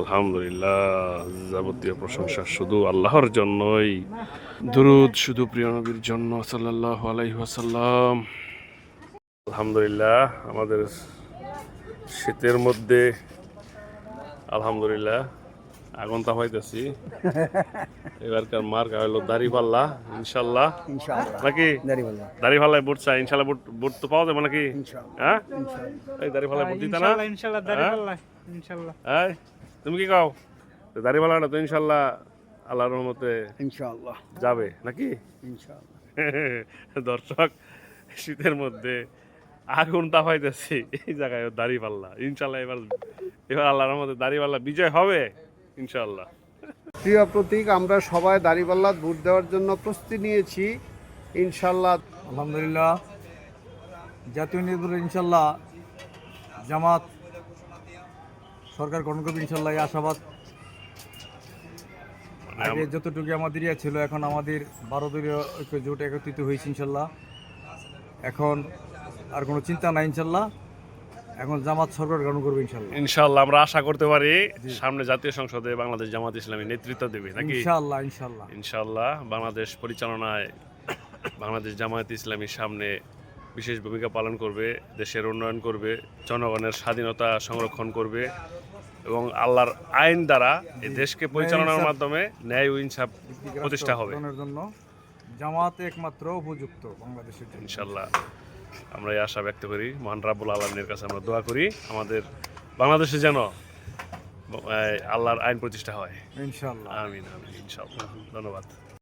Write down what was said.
আলহামদুলিল্লাহ যাবতীয় প্রশংসা শুধু আল্লাহর জন্যই। দুরুদ শুধু প্রিয় নবীর জন্য সাল্লাল্লাহু আলাইহি ওয়াসাল্লাম। আলহামদুলিল্লাহ আমাদের শীতের মধ্যে আলহামদুলিল্লাহ আগুন তাপাইতেছি এবারকার মার্ক হলো দাড়ি পাল্লা ইনশাল্লাহ নাকি? দাড়ি পাল্লায় বুট চাই ইনশাল্লাহ বুট তো পাওয়া যাবে নাকি? হ্যাঁ? দাড়ি পাল্লায় বুট দিতা না? ইনশাল্লাহ ইনশাল্লাহ দাঁড়িয়ে ইনশাল্লাহ এই? তুমি কি কও? দাড়ি পাল্লাটা তো ইনশাল্লাহ আল্লাহর রহমতে ইনশাআল্লাহ। যাবে নাকি? ইনশাআল্লাহ। দর্শক শীতের মধ্যে আগুন তাপাইতেছি। এই জায়গায় দাড়ি পাল্লা ইনশাল্লাহ এবার এবার আল্লাহর মধ্যে দাড়ি পাল্লা বিজয় হবে ইনশাল্লাহ প্রিয় প্রতীক আমরা সবাই দাড়িপাল্লা ভোট দেওয়ার জন্য প্রস্তুতি নিয়েছি ইনশাআল্লাহ। আলহামদুলিল্লাহ। জাতীয় নির্বাচন ইনশাল্লাহ জামাত সরকার গঠন করবে ইনশাল্লাহ এই আশাবাদ। আগে যতটুকু আমাদের ইয়ে ছিল এখন আমাদের বারো দলীয় ঐক্য জোট একত্রিত হয়েছে ইনশাল্লাহ। এখন আর কোনো চিন্তা নাই ইনশাল্লাহ। এখন জামাত সরকার গঠন করবে ইনশাল্লাহ। ইনশাল্লাহ আমরা আশা করতে পারি সামনে জাতীয় সংসদে বাংলাদেশ জামাত ইসলামী নেতৃত্ব দেবে নাকি? ইনশাল্লাহ ইনশাল্লাহ। ইনশাল্লাহ বাংলাদেশ পরিচালনায় বাংলাদেশ জামায়াত ইসলামীর সামনে বিশেষ ভূমিকা পালন করবে দেশের উন্নয়ন করবে জনগণের স্বাধীনতা সংরক্ষণ করবে এবং আল্লাহর আইন দ্বারা এই দেশকে পরিচালনার মাধ্যমে ন্যায় ও ইনসাফ প্রতিষ্ঠা হবে। জন্য জামাত একমাত্র উপযুক্ত বাংলাদেশের ইনশাল্লাহ আমরা এই আশা ব্যক্ত করি মহান রাব্বুল আলমের কাছে আমরা দোয়া করি আমাদের বাংলাদেশে যেন আল্লাহর আইন প্রতিষ্ঠা হয়। ইনশাল্লাহ আমিন আমিন ইনশাল্লাহ ধন্যবাদ।